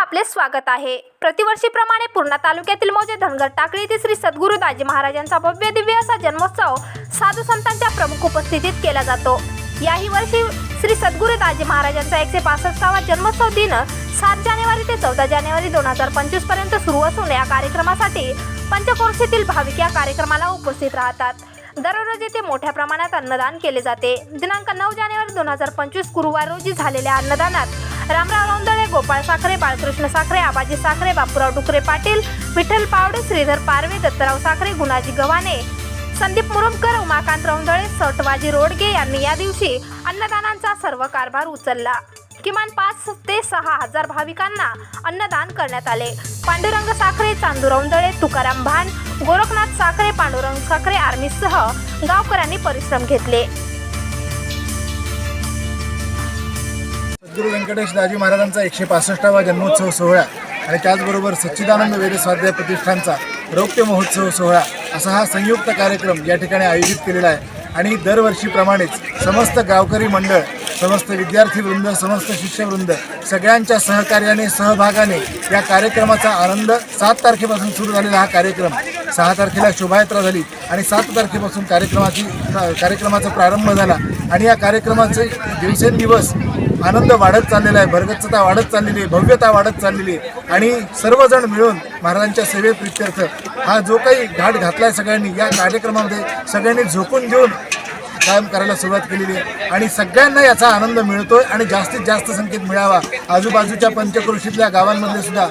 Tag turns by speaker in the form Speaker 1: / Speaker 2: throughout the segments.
Speaker 1: आपले स्वागत आहे. प्रतिवर्षीप्रमाणे पूर्णा तालुक्यातील मौजे धनगर टाकळी येथे श्री सद्गुरू दाजी महाराजांचा भव्य दिव्य असा जन्मोत्सव साधू संतांच्या प्रमुख उपस्थितीत केला जातो. याही वर्षी श्री सद्गुरू दाजी महाराजांचा एकशे पासष्टावा जन्मोत्सव दिन सात जानेवारी ते चौदा जानेवारी दोन हजार पंचवीसपर्यंत सुरू असून या कार्यक्रमासाठी पंचकोर्शीतील भाविक या कार्यक्रमाला उपस्थित राहतात. दररोज येथे मोठ्या प्रमाणात अन्नदान केले जाते. दिनांक नऊ जानेवारी दोन हजार पंचवीस गुरुवार रोजी झालेल्या अन्नदानात रामराव रौंदळे गोपाळ साखरे बाळकृष्ण साखरे आबाजी साखरे बापूराव डुकरे पाटील विठ्ठल पावडे श्रीधर पारवे दत्तराव साखरे गुणाजी गव्हाणे संदीप मुरुमकर उमाकांत रौंदळे सटवाजी रोडगे यांनी या दिवशी अन्नदानांचा सर्व कारभार उचलला. किमान पाच ते सहा हजार भाविकांना अन्नदान करण्यात आले. पांडुरंग साखरे चांदूरौंदळे तुकाराम भान गोरखनाथ साखरे पांडुरंग साखरे आर्मीसह गावकऱ्यांनी परिश्रम घेतले.
Speaker 2: सद्गुरू व्यंकटेश दाजी महाराजांचा एकशे पासष्टावा जन्मोत्सव सोहळा आणि त्याचबरोबर सच्चिदानंद वेद स्वाध्याय प्रतिष्ठानचा रौप्य महोत्सव सोहळा असा हा संयुक्त कार्यक्रम या ठिकाणी आयोजित केलेला आहे. आणि दरवर्षीप्रमाणेच समस्त गावकरी मंडळ समस्त विद्यार्थी वृंद समस्त शिष्यवृंद सगळ्यांच्या सहकार्याने सहभागाने या कार्यक्रमाचा आनंद सात तारखेपासून सुरू झालेला हा कार्यक्रम. सहा तारखेला शोभायात्रा झाली आणि सात तारखेपासून कार्यक्रमाची कार्यक्रमाचा प्रारंभ झाला. आणि या कार्यक्रमाचे दिवसेंदिवस आनंद वाढत चाललेला आहे भरगच्चता वाढत चाललेली आहे भव्यता वाढत चाललेली आहे. आणि सर्वजण मिळून महाराजांच्या सेवे प्रित्यर्थ हा जो काही घाट घातला आहे सगळ्यांनी या कार्यक्रमामध्ये सगळ्यांनी झोकून घेऊन कायम करायला सुरुवात केलेली आहे. आणि सगळ्यांना याचा आनंद मिळतोय आणि जास्तीत जास्त संकेत मिळावा. आजूबाजूच्या पंचक्रोशीतल्या गावांमध्ये सुद्धा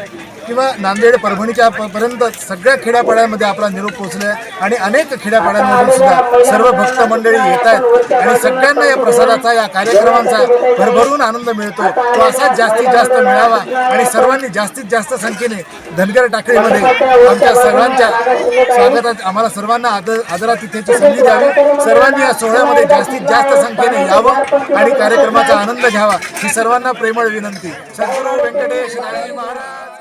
Speaker 2: किंवा नांदेड परभणीच्या पर्यंत सगळ्या खेड्यापाड्यांमध्ये आपला निरोप पोहोचलाय आणि अनेक खेड्यापाड्यांमधून सुद्धा सर्व भक्त मंडळी येत आहेत. आणि सगळ्यांना या प्रसादाचा या कार्यक्रमांचा भरभरून आनंद मिळतो. तो असाच जास्तीत जास्त मिळावा आणि सर्वांनी जास्तीत जास्त संख्येने धनगर टाकळीमध्ये आमच्या सर्वांच्या स्वागतात. आम्हाला सर्वांना आदर आदरातिथ्याची संधी द्यावी. सर्वांनी या सोहळ्यामध्ये जास्तीत जास्त संख्येने यावं आणि कार्यक्रमाचा आनंद घ्यावा. ही सर्वांना प्रेमळ विनंती. सद्गुरू व्यंकटेश महाराज.